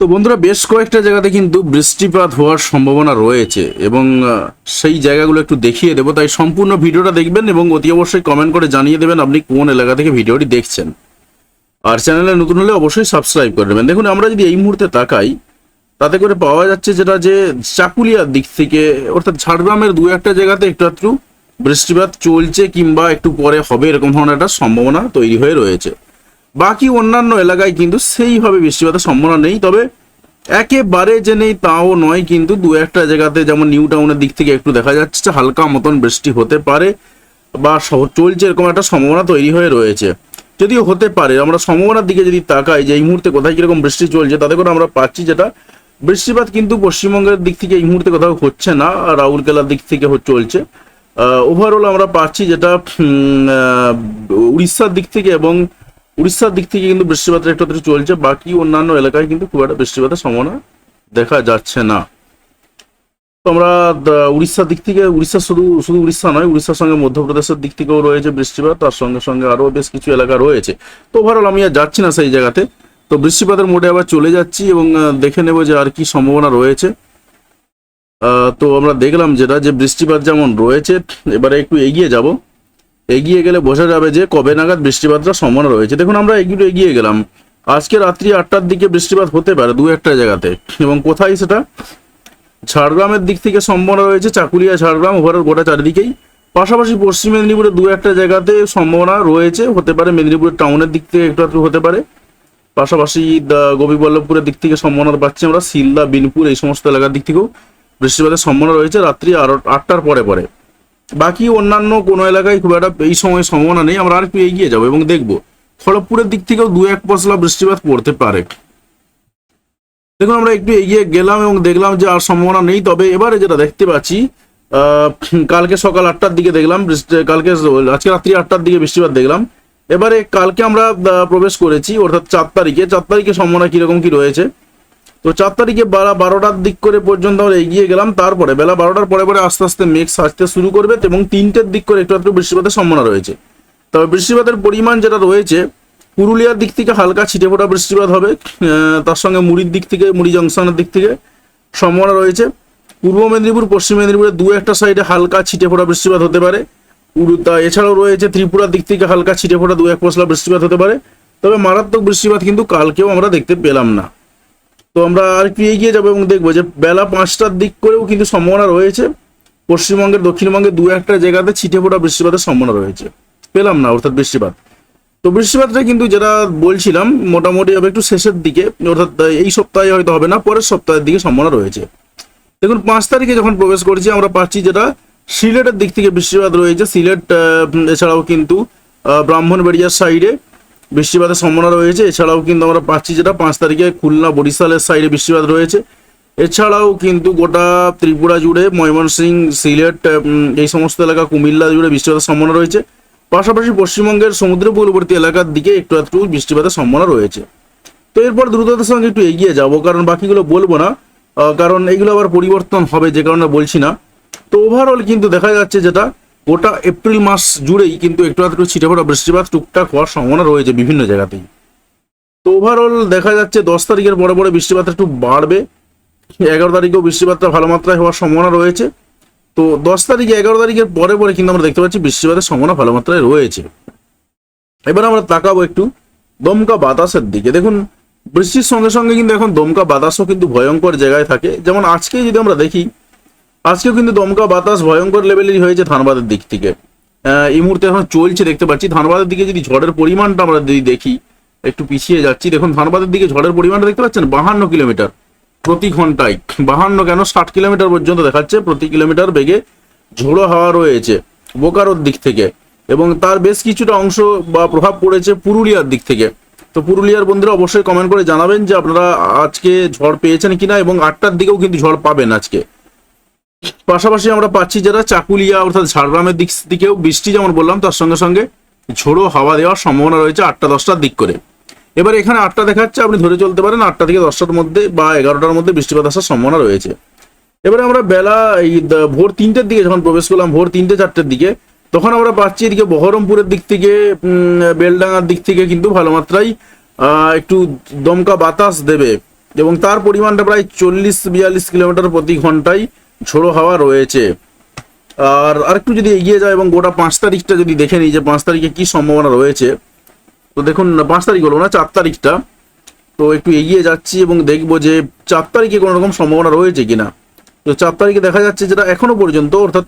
তো বন্ধুরা, বেশ কয়েকটা জায়গাতে কিন্তু বৃষ্টিপাত হওয়ার সম্ভাবনা রয়েছে এবং সেই জায়গাগুলো একটু দেখিয়ে দেবো। তাই সম্পূর্ণ ভিডিওটা দেখবেন এবং অতি অবশ্যই কমেন্ট করে জানিয়ে দেবেন আপনি কোন এলাকা থেকে ভিডিওটি দেখছেন। আর চ্যানেলে নতুন হলে অবশ্যই সাবস্ক্রাইব করে নেবেন দেখুন, আমরা যদি এই মুহূর্তে তাকাই, তাতে করে পাওয়া যাচ্ছে যেটা যে চাকুলিয়ার দিক থেকে, অর্থাৎ ঝাড়গ্রামের দু একটা জায়গাতে একটু একটু বৃষ্টিপাত চলছে কিংবা একটু পরে হবে, এরকম ধরনের একটা সম্ভাবনা তৈরি হয়ে রয়েছে। বাকি অন্যান্য এলাকায় কিন্তু সেইভাবে বৃষ্টিপাতের সম্ভাবনা নেই, তবে একেবারে যে নেই তাও নয়, কিন্তু দু একটা জায়গাতে যেমন নিউ টাউনের দিক থেকে একটু দেখা যাচ্ছে হালকা মতন বৃষ্টি হতে পারে বা চলছে এরকম একটা সম্ভাবনা তৈরি হয়ে রয়েছে। যদিও হতে পারে, আমরা সম্ভাবনার দিকে যদি তাকাই যে এই মুহূর্তে কোথায় কীরকম বৃষ্টি চলছে, তাতে করে আমরা পাচ্ছি যেটা বৃষ্টিপাত কিন্তু পশ্চিমবঙ্গের দিক থেকে এই মুহূর্তে কোথাও হচ্ছে না, রাউরকেলার দিক থেকে চলছে। ওভারঅল আমরা পাচ্ছি যেটা উড়িষ্যার দিক থেকে এবং উড়িষ্যার দিক থেকে কিন্তু বৃষ্টিপাতের একটু চলছে, বাকি অন্যান্য এলাকায় কিন্তু খুব একটা বৃষ্টিপাতের সম্ভাবনা দেখা যাচ্ছে না। তো আমরা উড়িষ্যার দিক থেকে, উড়িষ্যা শুধু শুধু উড়িষ্যা নয়, উড়িষ্যার সঙ্গে মধ্যপ্রদেশের দিক থেকেও রয়েছে বৃষ্টিপাত, তার সঙ্গে সঙ্গে আরও বেশ কিছু এলাকা রয়েছে। তো ওভারঅল আমি আর যাচ্ছি না সেই জায়গাতে। তো বৃষ্টিপাতের মোডে আবার চলে যাচ্ছি এবং দেখে নেব যে আর কি সম্ভাবনা রয়েছে। তো আমরা দেখলাম যেটা, যে বৃষ্টিপাত যেমন রয়েছে, এবারে একটু এগিয়ে যাব। এগিয়ে গেলে বোঝা যাবে যে কবে নাগাদ বৃষ্টিপাতটা সম্ভাবনা রয়েছে। দেখুন, আমরা এগুলো এগিয়ে গেলাম। আজকে রাত্রি আটটার দিকে বৃষ্টিপাত হতে পারে দু একটা জায়গাতে। এবং কোথায় সেটা? ঝাড়গ্রামের দিক থেকে সম্ভাবনা রয়েছে, চাকুলিয়া, ঝাড়গ্রাম, ওভারঅল গোটা চারিদিকেই। পাশাপাশি পশ্চিম মেদিনীপুরের দু একটা জায়গাতে সম্ভাবনা রয়েছে, হতে পারে মেদিনীপুরের টাউনের দিক থেকে একটু একটু হতে পারে। পাশাপাশি গোপীবল্লভপুরের দিক থেকে সম্ভাবনা পাচ্ছি আমরা, সিলদা, বিনপুর, এই সমস্ত এলাকার দিক থেকেও বৃষ্টিপাতের সম্ভাবনা রয়েছে। রাত্রি আরও আটটার পরে পরে। বাকি অন্যান্য কোনো এলাকায় খুব একটা এই সময় সম্ভাবনা নেই, আমরা আর একটু এগিয়ে যাব এবং দেখব। খড়গপুরের দিক থেকেও দু এক পশলা বৃষ্টিপাত পড়তে পারে। দেখুন, আমরা একটু এগিয়ে গেলাম এবং দেখলাম যে আর সম্ভাবনা নেই, তবে এবারে যেটা দেখতে পাচ্ছি কালকে সকাল আটটার দিকে দেখলাম কালকে আজকে রাত্রি আটটার দিকে বৃষ্টিপাত দেখলাম। এবারে কালকে আমরা প্রবেশ করেছি, অর্থাৎ চার তারিখে। চার তারিখে সম্ভাবনা কীরকম কি রয়েছে? তো চার তারিখে বেলা বারোটার দিক করে পর্যন্ত আমরা এগিয়ে গেলাম। তারপরে বেলা বারোটার পরে পরে আস্তে আস্তে মেঘ সাজতে শুরু করবে এবং তিনটের দিক করে একটু একটু বৃষ্টিপাতের সম্ভাবনা রয়েছে। তবে বৃষ্টিপাতের পরিমাণ যেটা রয়েছে, পুরুলিয়ার দিক থেকে হালকা ছিটে ফোটা বৃষ্টিপাত হবে তার সঙ্গে মুড়ির দিক থেকে, মুড়ি জংশনের দিক থেকে সম্ভাবনা রয়েছে। পূর্ব মেদিনীপুর, পশ্চিম মেদিনীপুরের দু একটা সাইডে হালকা ছিটে ফোটা বৃষ্টিপাত হতে পারে। পুরু- তা এছাড়াও রয়েছে ত্রিপুরার দিক থেকে হালকা ছিটে ফোটা দু এক পশলা বৃষ্টিপাত হতে পারে। তবে মারাত্মক বৃষ্টিপাত কিন্তু কালকেও আমরা দেখতে পেলাম না। তো আমরা আর একটু এগিয়ে যাব এবং দেখব যে বেলা পাঁচটার দিক করেও কিন্তু সম্ভাবনা রয়েছে। পশ্চিমবঙ্গের, দক্ষিণবঙ্গের দু একটা জায়গাতে ছিটে ফোটা বৃষ্টিপাতের সম্ভাবনা রয়েছে। পেলাম না অর্থাৎ বৃষ্টিপাত। তো বৃষ্টিপাতটা কিন্তু যেটা বলছিলাম, মোটামুটি হবে একটু শেষের দিকে, অর্থাৎ এই সপ্তাহে হয়তো হবে না, পরের সপ্তাহের দিকে সম্ভাবনা রয়েছে। দেখুন, পাঁচ তারিখে যখন প্রবেশ করছি, আমরা পাচ্ছি যেটা সিলেটের দিক থেকে বৃষ্টিপাত রয়েছে। সিলেট এছাড়াও কিন্তু ব্রাহ্মণবাড়িয়ার সাইডে বৃষ্টিপাতের সম্ভাবনা রয়েছে। এছাড়াও কিন্তু আমরা পাচ্ছি যেটা পাঁচ তারিখে খুলনা বরিশালের সাইডে বৃষ্টিপাত রয়েছে। এছাড়াও কিন্তু গোটা ত্রিপুরা জুড়ে, ময়মনসিংহ, সিলেট এই সমস্ত এলাকা, কুমিল্লা জুড়ে বৃষ্টিপাতের সম্ভাবনা রয়েছে। পাশাপাশি পশ্চিমবঙ্গের সমুদ্র উপকূলবর্তী এলাকার দিকে একটু একটু বৃষ্টিপাতের সম্ভাবনা রয়েছে। তো এরপর দ্রুততার সঙ্গে একটু এগিয়ে যাব, কারণ বাকিগুলো বলব না। কারণ এগুলো আবার পরিবর্তন হবে, যে কারণে বলছি না। তো ওভারঅল কিন্তু দেখা যাচ্ছে যেটা গোটা এপ্রিল মাস জুড়েই কিন্তু একটু একটু ছিটেফোঁটা, বৃষ্টিপাত, টুকটাক হওয়ার সম্ভাবনা রয়েছে বিভিন্ন জায়গাতেই। তো ওভারঅল দেখা যাচ্ছে দশ তারিখের পরে পরে বৃষ্টিপাত একটু বাড়বে। এগারো তারিখেও বৃষ্টিপাতটা ভালো মাত্রায় হওয়ার সম্ভাবনা রয়েছে। তো দশ তারিখে, এগারো তারিখের পরে পরে কিন্তু আমরা দেখতে পাচ্ছি বৃষ্টিপাতের সম্ভাবনা ভালো মাত্রায় রয়েছে। এবার আমরা তাকাবো একটু দমকা বাতাসের দিকে। দেখুন, বৃষ্টির সঙ্গে সঙ্গে কিন্তু এখন দমকা বাতাসও কিন্তু ভয়ঙ্কর জায়গায় থাকে। যেমন আজকে যদি আমরা দেখি আজকেও কিন্তু দমকা বাতাস ভয়ঙ্কর লেভেলেরই হয়েছে ধানবাদের দিক থেকে। এই মুহূর্তে এখন চলছে, দেখতে পাচ্ছি। ধানবাদের দিকে যদি ঝড়ের পরিমাণটা আমরা যদি দেখি, একটু পিছিয়ে যাচ্ছি, দেখুন ধানবাদের দিকে ঝড়ের পরিমাণটা দেখতে পাচ্ছেন? বাহান্ন কিলোমিটার প্রতি ঘন্টায়। বাহান্ন কেন? ষাট কিলোমিটার পর্যন্ত দেখাচ্ছে, প্রতি কিলোমিটার বেগে ঝোড়ো হাওয়া রয়েছে বোকারোর দিক থেকে। এবং তার বেশ কিছুটা অংশ বা প্রভাব পড়েছে পুরুলিয়ার দিক থেকে। তো পুরুলিয়ার বন্ধুরা অবশ্যই কমেন্ট করে জানাবেন যে আপনারা আজকে ঝড় পেয়েছেন কিনা এবং আটটার দিকেও কিন্তু ঝড় পাবেন আজকে। পাশাপাশি আমরা পাচ্ছি যারা চাকুলিয়া অর্থাৎ ঝাড়গ্রামের দিক দিকেও বৃষ্টি যেমন বললাম, তার সঙ্গে সঙ্গে ঝোড়ো হাওয়া দেওয়ার সম্ভাবনা রয়েছে আটটা দশটার দিক করে। এবার এখানে আটটা দেখাচ্ছে, আপনি ধরে চলতে পারেন আটটা থেকে দশটার মধ্যে বা এগারোটার মধ্যে বৃষ্টিপাত আসার সম্ভাবনা রয়েছে। এবারে আমরা বেলা এই ভোর তিনটের দিকে যখন প্রবেশ করলাম, ভোর তিনটে চারটের দিকে, তখন আমরা পাচ্ছি এদিকে বহরমপুরের দিক থেকে বেলডাঙ্গার দিক থেকে কিন্তু ভালো মাত্রায় একটু দমকা বাতাস দেবে। এবং তার পরিমাণটা প্রায় চল্লিশ বিয়াল্লিশ কিলোমিটার প্রতি ঘন্টায় ঝোড়ো হাওয়া রয়েছে। আর আরেকটু যদি এগিয়ে যায় এবং গোটা পাঁচ তারিখটা যদি দেখে নিই যে পাঁচ তারিখে কি সম্ভাবনা রয়েছে, তো দেখুন, পাঁচ তারিখ হলো না, চার তারিখটা। তো একটু এগিয়ে যাচ্ছি এবং দেখব যে চার তারিখে কোনো রকম সম্ভাবনা রয়েছে কিনা তো চার তারিখে দেখা যাচ্ছে যেটা এখনও পর্যন্ত, অর্থাৎ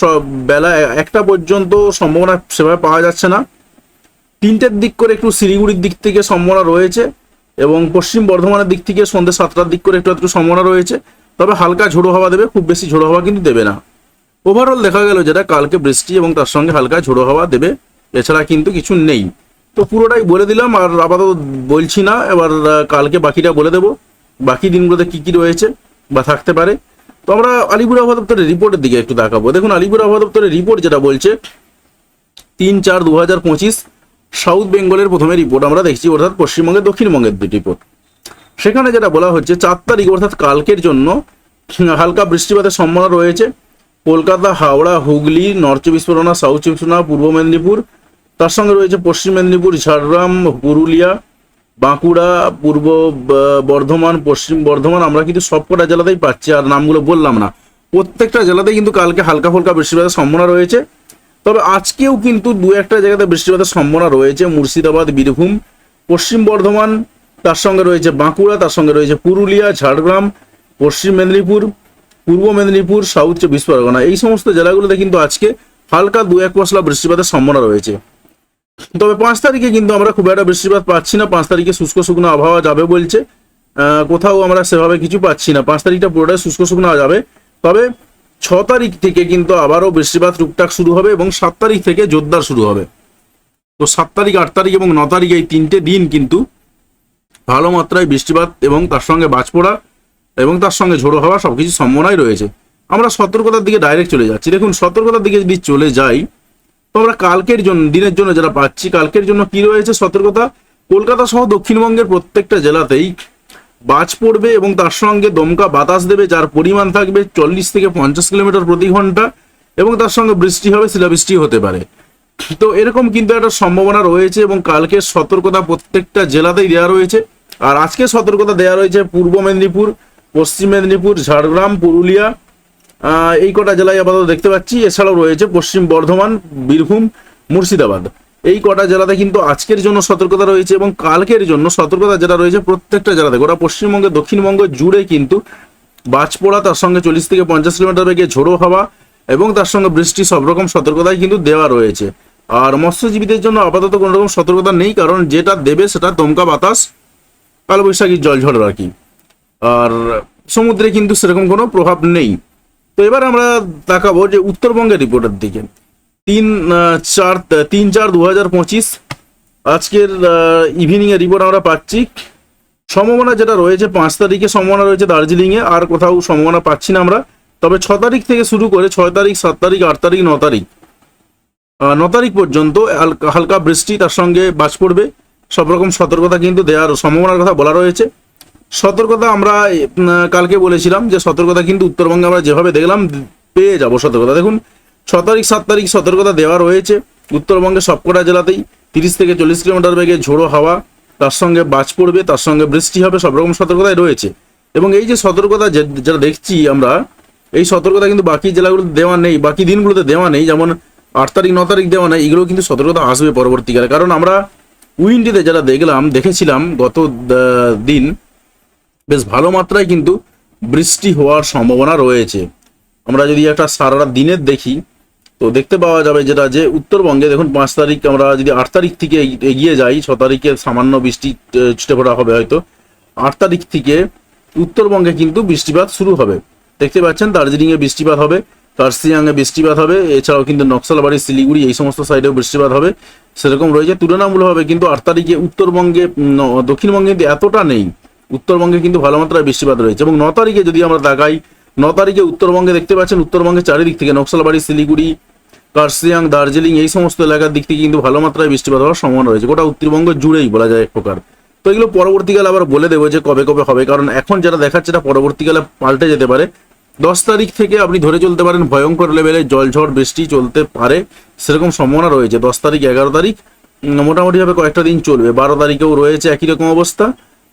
সব বেলা একটা পর্যন্ত সম্ভাবনা সেভাবে পাওয়া যাচ্ছে না। তিনটের দিক করে একটু শিলিগুড়ির দিক থেকে সম্ভাবনা রয়েছে এবং পশ্চিম বর্ধমানের দিক থেকে সন্ধ্যে সাতটার দিক করে একটু একটু সম্ভাবনা রয়েছে। তবে হালকা ঝোড়ো হাওয়া দেবে, খুব বেশি ঝোড়ো হাওয়া কিন্তু দেবে না। ওভারঅল দেখা গেল যেটা কালকে বৃষ্টি এবং তার সঙ্গে হালকা ঝোড়ো হাওয়া দেবে, এছাড়া কিন্তু কিছু নেই। তো পুরোটাই বলে দিলাম, আর আপাতত বলছি না, এবার কালকে বাকিটা বলে দেবো। বাকি দিনগুলোতে কি কি রয়েছে বা থাকতে পারে। তো আমরা আলিপুর আবহাওয়া দপ্তরের রিপোর্টের দিকে একটু দেখাবো দেখুন, আলিপুর আবহাওয়া দপ্তরের রিপোর্ট যেটা বলছে, তিন চার দু হাজার পঁচিশ, সাউথ বেঙ্গলের প্রথমে রিপোর্ট আমরা দেখছি, অর্থাৎ পশ্চিমবঙ্গের দক্ষিণবঙ্গের রিপোর্ট। সেখানে যেটা বলা হচ্ছে, চার তারিখ অর্থাৎ কালকের জন্য হালকা বৃষ্টিপাতের সম্ভাবনা রয়েছে। কলকাতা, হাওড়া, হুগলি, নর্থ চব্বিশ পরগনা, সাউথ চব্বিশ পরগনা, পূর্ব মেদিনীপুর, তার সঙ্গে রয়েছে পশ্চিম মেদিনীপুর, ঝাড়গ্রাম, পুরুলিয়া, বাঁকুড়া, পূর্ব বর্ধমান, পশ্চিম বর্ধমান, আমরা কিন্তু সবকটা জেলাতেই পাচ্ছি, আর নামগুলো বললাম না। প্রত্যেকটা জেলাতেই কিন্তু কালকে হালকা ফুলকা বৃষ্টিপাতের সম্ভাবনা রয়েছে। তবে আজকেও কিন্তু দু একটা জায়গাতে বৃষ্টিপাতের সম্ভাবনা রয়েছে, মুর্শিদাবাদ, বীরভূম, পশ্চিম বর্ধমান তার সঙ্গে রয়েছে বাঁকুড়া, তার সঙ্গে রয়েছে পুরুলিয়া, ঝাড়গ্রাম, পশ্চিম মেদিনীপুর, পূর্ব মেদিনীপুর, সাউথ চব্বিশ পরগনা। এই সমস্ত জেলাগুলোতে কিন্তু আজকে হালকা দু এক পশলা বৃষ্টিপাতের সম্ভাবনা রয়েছে। তবে পাঁচ তারিখে কিন্তু আমরা খুব একটা বৃষ্টিপাত পাচ্ছি না। পাঁচ তারিখে শুষ্ক শুকনো আবহাওয়া যাবে বলছে। কোথাও আমরা সেভাবে কিছু পাচ্ছি না। পাঁচ তারিখটা পুরোটাই শুষ্ক শুকনো যাবে। তবে ছ তারিখ থেকে কিন্তু আবারও বৃষ্টিপাত টুকটাক শুরু হবে এবং সাত তারিখ থেকে জোরদার শুরু হবে। তো সাত তারিখ, আট তারিখ এবং ন তারিখ এই তিনটে দিন কিন্তু ভালো মাত্রায় বৃষ্টিপাত এবং তার সঙ্গে বাজ পড়া এবং তার সঙ্গে ঝোড়ো হওয়া সবকিছু সম্ভাবনাই রয়েছে। আমরা সতর্কতার দিকে ডাইরেক্ট চলে যাচ্ছি। দেখুন, সতর্কতার দিকে যদি চলে যাই, তো আমরা কালকের জন্য, দিনের জন্য যারা পাচ্ছি, কালকের জন্য কি রয়েছে সতর্কতা? কলকাতা সহ দক্ষিণবঙ্গের প্রত্যেকটা জেলাতেই বাজ পড়বে এবং তার সঙ্গে দমকা বাতাস দেবে, যার পরিমাণ থাকবে চল্লিশ থেকে পঞ্চাশ কিলোমিটার প্রতি ঘণ্টা এবং তার সঙ্গে বৃষ্টি হবে, শিলাবৃষ্টি হতে পারে। তো এরকম কিন্তু একটা সম্ভাবনা রয়েছে এবং কালকে সতর্কতা প্রত্যেকটা জেলাতেই দেওয়া রয়েছে। আর আজকে সতর্কতা দেওয়া রয়েছে পূর্ব মেদিনীপুর, পশ্চিম মেদিনীপুর, ঝাড়গ্রাম, পুরুলিয়া এই কটা জেলায় আপাতত দেখতে পাচ্ছি। এছাড়াও রয়েছে পশ্চিম বর্ধমান, বীরভূম, মুর্শিদাবাদ। এই কটা জেলাতে কিন্তু আজকের জন্য সতর্কতা রয়েছে এবং কালকের জন্য সতর্কতা যেটা রয়েছে প্রত্যেকটা জেলাতে। গোটা পশ্চিমবঙ্গে, দক্ষিণবঙ্গ জুড়ে কিন্তু বাজ পড়া তার সঙ্গে চল্লিশ থেকে পঞ্চাশ কিলোমিটার বেগে ঝোড়ো হাওয়া এবং তার সঙ্গে বৃষ্টি সব রকম সতর্কতাই কিন্তু দেওয়া রয়েছে। আর মৎস্যজীবীদের জন্য আপাতত কোনো রকম সতর্কতা নেই, কারণ যেটা দেবে সেটা দমকা বাতাস কালবৈশাখীর জল ঝড় আর কি। আর সমুদ্রে কিন্তু সেরকম কোনো প্রভাব নেই। তো এবার আমরা তাকাবো যে উত্তরবঙ্গের রিপোর্টের দিকে। তিন চার তিন, চার দু হাজার পঁচিশ। আজকের ইভিনিং এর রিপোর্ট আমরা পাচ্ছি। সম্ভাবনা যেটা রয়েছে, পাঁচ তারিখে সম্ভাবনা রয়েছে দার্জিলিংয়ে। আর কোথাও সম্ভাবনা পাচ্ছি না আমরা। তবে ছ তারিখ থেকে শুরু করে ছয় তারিখ, সাত তারিখ, আট তারিখ, ন তারিখ ন তারিখ পর্যন্ত হালকা- হালকা বৃষ্টি তার সঙ্গে বাজ পড়বে। সব রকম সতর্কতা কিন্তু দেওয়ার সম্ভাবনার কথা বলা রয়েছে। সতর্কতা আমরা কালকে বলেছিলাম যে সতর্কতা কিন্তু উত্তরবঙ্গে আমরা যেভাবে দেখলাম, পেয়ে যাব সতর্কতা। দেখুন, ছ তারিখ, সাত তারিখ সতর্কতা দেওয়া রয়েছে উত্তরবঙ্গে সবকটা জেলাতেই। তিরিশ থেকে চল্লিশ কিলোমিটার বেগে ঝোড়ো হাওয়া, তার সঙ্গে বাজ পড়বে, তার সঙ্গে বৃষ্টি হবে সব রকম সতর্কতাই রয়েছে। এবং এই যে সতর্কতা যেটা দেখছি আমরা, এই সতর্কতা কিন্তু বাকি জেলাগুলোতে দেওয়া নেই, বাকি দিনগুলোতে দেওয়া নেই। যেমন আট তারিখ, ন তারিখ দেওয়া নেই এগুলো কিন্তু সতর্কতা আসবে পরবর্তীকালে। কারণ আমরা উইন্ডিতে যেটা দেখলাম, দেখেছিলাম গত দিন বেশ ভালো মাত্রায় কিন্তু বৃষ্টি হওয়ার সম্ভাবনা রয়েছে। আমরা যদি একটা সারা দিনের দেখি, তো দেখতে পাওয়া যাবে যেটা যে উত্তরবঙ্গে দেখুন পাঁচ তারিখ, আমরা যদি আট তারিখ থেকে এগিয়ে যাই, ছ তারিখে সামান্য বৃষ্টি ছুটে পড়া হবে হয়তো, আট তারিখ থেকে উত্তরবঙ্গে কিন্তু বৃষ্টিপাত শুরু হবে। দেখতে পাচ্ছেন দার্জিলিংয়ে বৃষ্টিপাত হবে কার্সিয়াংয়ে বৃষ্টিপাত হবে, এছাড়াও কিন্তু নকশালবাড়ি, শিলিগুড়ি এই সমস্ত সাইডেও বৃষ্টিপাত হবে। সেরকম রয়েছে তুলনামূলকভাবে কিন্তু আট তারিখে উত্তরবঙ্গে দক্ষিণবঙ্গে কিন্তু এতটা নেই। উত্তরবঙ্গে কিন্তু ভালো মাত্রায় বৃষ্টিপাত রয়েছে এবং ন তারিখে যদি আমরা তাকাই, ন তারিখে উত্তরবঙ্গে দেখতে পাচ্ছেন উত্তরবঙ্গে চারিদিক থেকে নকশালবাড়ি, শিলিগুড়ি কার্সিয়াং দার্জিলিং এই সমস্ত এলাকার দিক থেকে কিন্তু ভালো মাত্রায় বৃষ্টিপাত হওয়ার সম্ভাবনা রয়েছে। গোটা উত্তরবঙ্গ জুড়েই বলা যায় এক প্রকার। তো এগুলো পরবর্তীকালে আবার বলে দেবো যে কবে কবে হবে, কারণ এখন যেটা দেখাচ্ছে, এটা পরবর্তীকালে পাল্টে যেতে পারে। দশ তারিখ থেকে আপনি ধরে চলতে পারেন, ভয়ঙ্কর লেভেলে জলঝড়, বৃষ্টি চলতে পারে, সেরকম সম্ভাবনা রয়েছে। দশ তারিখ, এগারো তারিখ মোটামুটিভাবে কয়েকটা দিন চলবে। বারো তারিখেও রয়েছে একই রকম অবস্থা।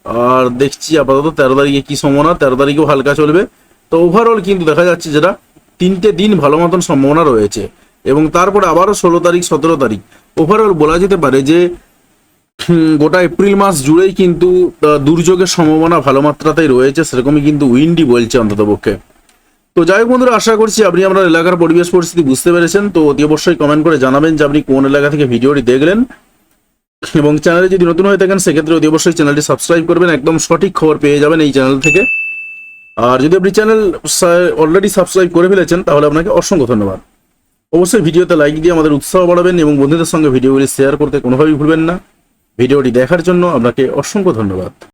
আর দেখছি আপাতত তেরো তারিখে কি সম্ভাবনা, তেরো তারিখেও হালকা চলবে। তো ওভারঅল কিন্তু দেখা যাচ্ছে যেটা, তিনটে দিন ভালো মতন সম্ভাবনা রয়েছে। এবং তারপরে আবারও ষোলো তারিখ, সতেরো তারিখ। ওভারঅল বলা যেতে পারে যে গোটা এপ্রিল মাস জুড়েই কিন্তু দুর্যোগের সম্ভাবনা ভালো মাত্রাতেই রয়েছে, সেরকমই কিন্তু উইন্ডি বলছে অন্তত পক্ষে তো যাই হোক বন্ধুরা, আশা করছি আপনি আপনার এলাকার পরিবেশ পরিস্থিতি বুঝতে পেরেছেন। তো অতি অবশ্যই কমেন্ট করে জানাবেন যে আপনি কোন এলাকা থেকে ভিডিওটি দেখলেন। এবং চ্যানেলে যদি নতুন হয়ে থাকেন, সেক্ষেত্রে অতি অবশ্যই চ্যানেলটি সাবস্ক্রাইব করবেন। একদম সঠিক খবর পেয়ে যাবেন এই চ্যানেল থেকে। আর যদি আপনি চ্যানেল অলরেডি সাবস্ক্রাইব করে ফেলেছেন, তাহলে আপনাকে অসংখ্য ধন্যবাদ। অবশ্যই ভিডিওতে লাইক দিয়ে আমাদের উৎসাহ বাড়াবেন এবং বন্ধুদের সঙ্গে ভিডিওগুলি শেয়ার করতে কোনোভাবেই ভুলবেন না। ভিডিওটি দেখার জন্য আপনাকে অসংখ্য ধন্যবাদ।